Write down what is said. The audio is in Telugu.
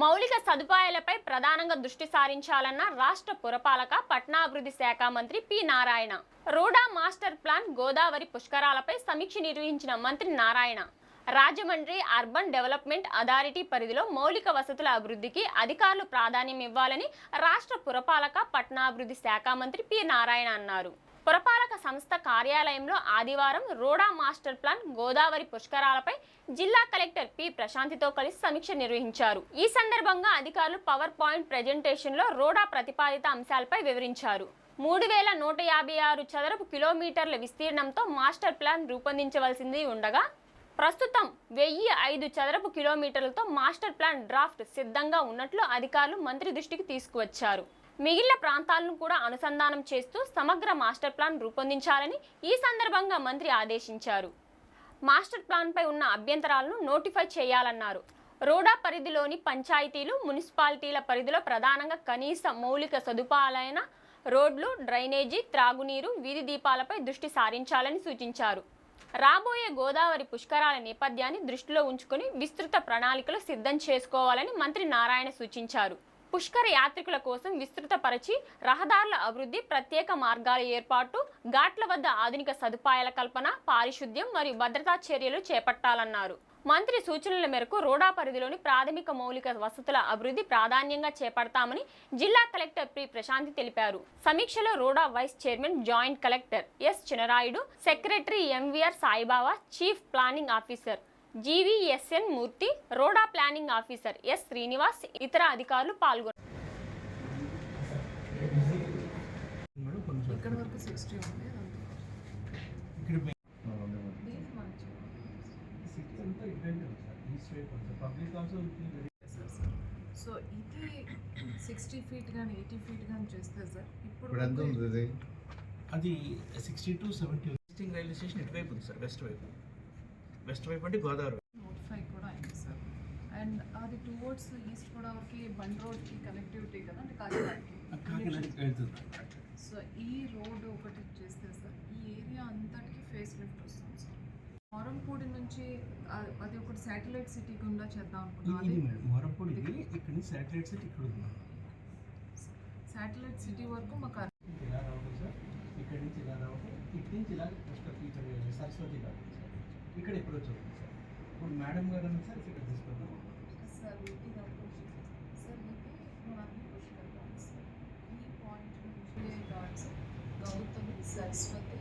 మౌలిక సదుపాయాలపై ప్రధానంగా దృష్టి సారించాలన్న రాష్ట్ర పురపాలక పట్టణాభివృద్ధి శాఖ మంత్రి P Narayana. RUDA master plan Godavari పుష్కరాలపై సమీక్ష నిర్వహించిన మంత్రి Narayana. Rajahmundry urban development authority పరిధిలో మౌలిక వసతుల అభివృద్ధికి అధికారులు ప్రాధాన్యం ఇవ్వాలని రాష్ట్ర పురపాలక పట్టణాభివృద్ధి శాఖ మంత్రి పి నారాయణ అన్నారు. పురపాలక సంస్థ కార్యాలయంలో ఆదివారం రోడా మాస్టర్ ప్లాన్ గోదావరి పుష్కరాలపై జిల్లా కలెక్టర్ పి ప్రశాంతితో కలిసి సమీక్ష నిర్వహించారు. ఈ సందర్భంగా అధికారులు పవర్ పాయింట్ ప్రజెంటేషన్లో రోడా ప్రతిపాదిత అంశాలపై వివరించారు. మూడు వేల నూట యాభై ఆరు చదరపు కిలోమీటర్ల విస్తీర్ణంతో మాస్టర్ ప్లాన్ రూపొందించవలసింది ఉండగా ప్రస్తుతం వెయ్యి ఐదు చదరపు కిలోమీటర్లతో మాస్టర్ ప్లాన్ డ్రాఫ్ట్ సిద్ధంగా ఉన్నట్లు అధికారులు మంత్రి దృష్టికి తీసుకువచ్చారు. మిగిలిన ప్రాంతాలను కూడా అనుసంధానం చేస్తూ సమగ్ర మాస్టర్ ప్లాన్ రూపొందించాలని ఈ సందర్భంగా మంత్రి ఆదేశించారు. మాస్టర్ ప్లాన్పై ఉన్న అభ్యంతరాలను నోటిఫై చేయాలన్నారు. రోడా పరిధిలోని పంచాయతీలు మున్సిపాలిటీల పరిధిలో ప్రధానంగా కనీస మౌలిక సదుపాయాలైన రోడ్లు డ్రైనేజీ త్రాగునీరు వీధి దీపాలపై దృష్టి సారించాలని సూచించారు. రాబోయే గోదావరి పుష్కరాల నేపథ్యాన్ని దృష్టిలో ఉంచుకుని విస్తృత ప్రణాళికలు సిద్ధం చేసుకోవాలని మంత్రి నారాయణ సూచించారు. పుష్కర యాత్రికుల కోసం విస్తృతపరచి రహదారుల అభివృద్ధి ప్రత్యేక మార్గాల ఏర్పాటు ఘాట్ల వద్ద ఆధునిక సదుపాయాల కల్పన పారిశుద్ధ్యం మరియు భద్రతా చర్యలు చేపట్టాలన్నారు. మంత్రి సూచనల మేరకు రోడా పరిధిలోని ప్రాథమిక మౌలిక వసతుల అభివృద్ధి ప్రాధాన్యంగా చేపడతామని జిల్లా కలెక్టర్ పి. ప్రశాంతి తెలిపారు. సమీక్షలో RUDA vice chairman joint collector S. Chinarayudu secretary MVR Saibaba chief planning officer GVSN Murthy RUDA planning officer S Srinivas ఇతర అధికారులు పాల్గొన్నారు సో ఇది సిక్స్టీ ఫీట్ కానీ ఎయిటీ ఫీట్ కానీ చేస్తే సార్ ఇప్పుడు అది sixty to seventy railway station ఇటువైపు ఉంది సార్ వెస్ట్ వైపు. వెస్ట్ వైపు అంటే గోదావరి నోటిఫై కూడా అయింది సార్ అండ్ అది టువర్డ్స్ ఈస్ట్ గోదావరికి బండ్ రోడ్కి కనెక్టివిటీ కదా అంటే కాకినాడకి. సో ఈ రోడ్ ఒకటి చేస్తే సార్ ఈ ఏరియా అంతటికి ఫేస్ లిఫ్ట్ వస్తుంది సార్ మోరంపూడి నుంచి అది ఒకటి శాటిలైట్ సిటీ గుండా చేద్దాం మోరంపూడి ఇక్కడ నుంచి శాటిలైట్ సెట్ ఇక్కడ ఉంది శాటిలైట్ సిటీ వరకు మాకు ఇలా రావడం సార్ ఇక్కడ నుంచి ఇలా రావడం ఇటు నుంచి ఇలా సరస్వతి ఇక్కడ ఎప్పుడు వచ్చింది సార్. ఇప్పుడు మేడం గారు అన్నారు సార్ ఇక్కడ తీసుకుందాం. సార్ ఇది అప్రోచ్ సార్ ఇది మనం అన్ని పుష్ करతాం సార్. ఈ పాయింట్ నుంచి ఘాట్స్ గౌతమి సరస్వతి